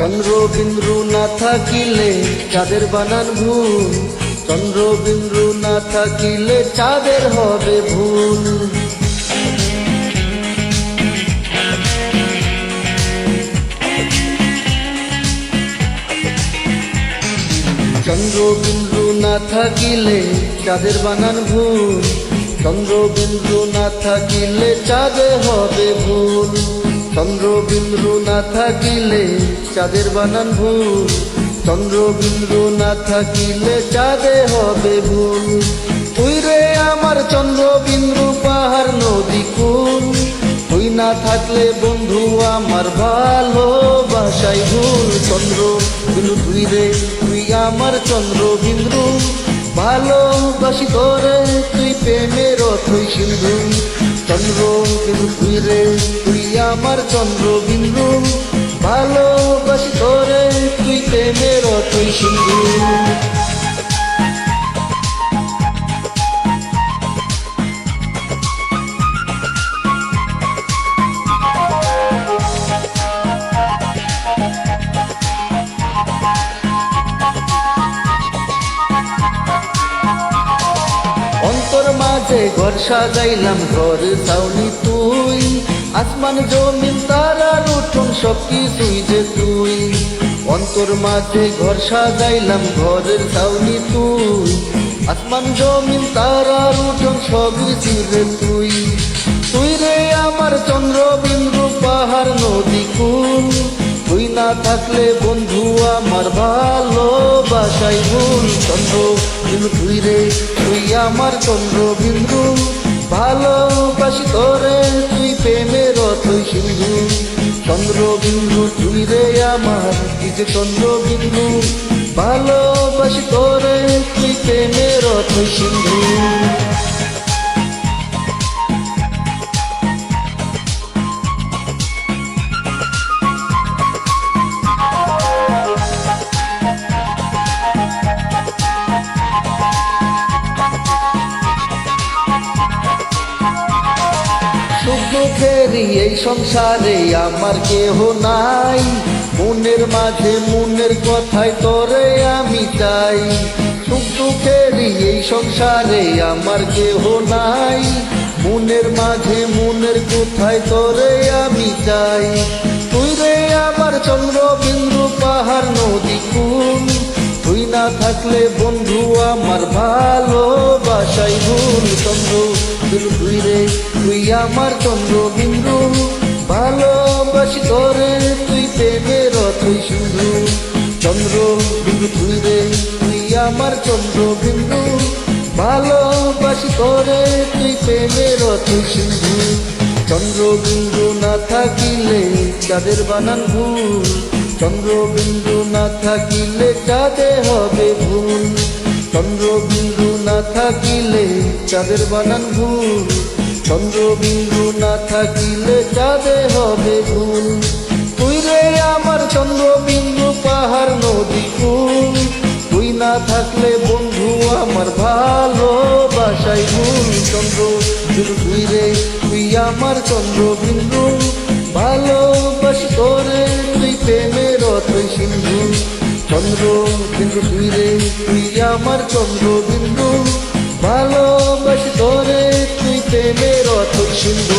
চন্দ্র বিন্দু না থাকিলে চাঁদের বানান ভুল। চন্দ্র বিন্দু না থাকিলে চাঁদের হবে ভুল। চন্দ্র বিন্দু না থাকিলে চাঁদের বানান ভুল। চন্দ্র বিন্দু না থাকিলে চাঁদে হবে ভুল। চন্দ্র বিন্দু না থাকিলে চাঁদের বানান ভুল চন্দ্র বিন্দু না থাকিলে চাঁদে হবে ভুল তুই রে আমার চন্দ্র বিন্দু পাহাড় নদী কুল। তুই না থাকলে বন্ধু আমার ভালোবাসাই ভুল। চন্দ্র বিন্দু তুই রে, তুই আমার চন্দ্র বিন্দু ভালোবাসি তোরে, তুই প্রেমের অথই সিন্ধু। চন্দ্র বিন্দু তুই রে, তুই আমার চন্দ্র বিন্দু ভালোবাসি তোরে, তুই প্রেমের অথই সিন্ধু। অন্তর মাঝে ঘর সাজাইলাম, ঘর ছাউনি তুই। আসমান জমিন তারার উঠুন সব কিছুই যে তুই। অন্তর মাঝে ঘর সাজাইলাম, ঘরের ছাউনি তুই। আসমান জমিন তারার উঠুন সব কিছুই যে তুই। তুই রে আমার চন্দ্র বিন্দু পাহাড়, নদী, কুল। তুই না থাকলে বন্ধু আমার ভালোবাসাই ভুল। চন্দ্র বিন্দু তুই রে, তুই আমার চন্দ্রবিন্দু। ভালোবাসি তোরে অথই সিন্ধু চন্দ্র বিন্দু তুই রে আমার, কি যে চন্দ্র বিন্দু ভালোবাসি তোরে, তুই প্রেমের অথই সিন্ধু। দুঃখেরই এই সংসারে আমার কেহ নাই। মনের মাঝে মনের কথায় তোরে আমি চাই। সুখ দুঃখেরই এই সংসারে আমার কেহ নাই। মনের মাঝে মনের কোথায় তোরে আমি চাই। তুই রে আমার চন্দ্র বিন্দু পাহাড় নদী কুল। তুই না থাকলে বন্ধু আমার ভালোবাসাই ভুল। চন্দ্র তুই রে তুই আমার চন্দ্র বিন্দু। ভালোবাসি তোরে, তুই প্রেমের তুই সিন্ধু চন্দ্র বিন্দু তুই রে, তুই আমার চন্দ্র বিন্দু। ভালোবাসি তোরে, তুই প্রেমের তুই সিন্ধু চন্দ্র বিন্দু না থাকিলে চাঁদের বানান ভুল। চন্দ্র বিন্দু না থাকিলে চাঁদে হবে ভুল। চন্দ্র বিন্দু না থাকিলে চাঁদের বানান ভুল। চন্দ্র বিন্দু না থাকিলে চাঁদে হবে ভুল তুই রে আমার চন্দ্র বিন্দু পাহাড়, নদী, কুল। তুই না থাকলে বন্ধু আমার ভালোবাসাই ভুল। চন্দ্র তুই রে, তুই আমার চন্দ্র বিন্দু ভালোবাসি তোরে, তুই প্রেমের অথই সিন্ধু। চন্দ্র বিন্দু তুই রে, তুই আমার চন্দ্র বিন্দু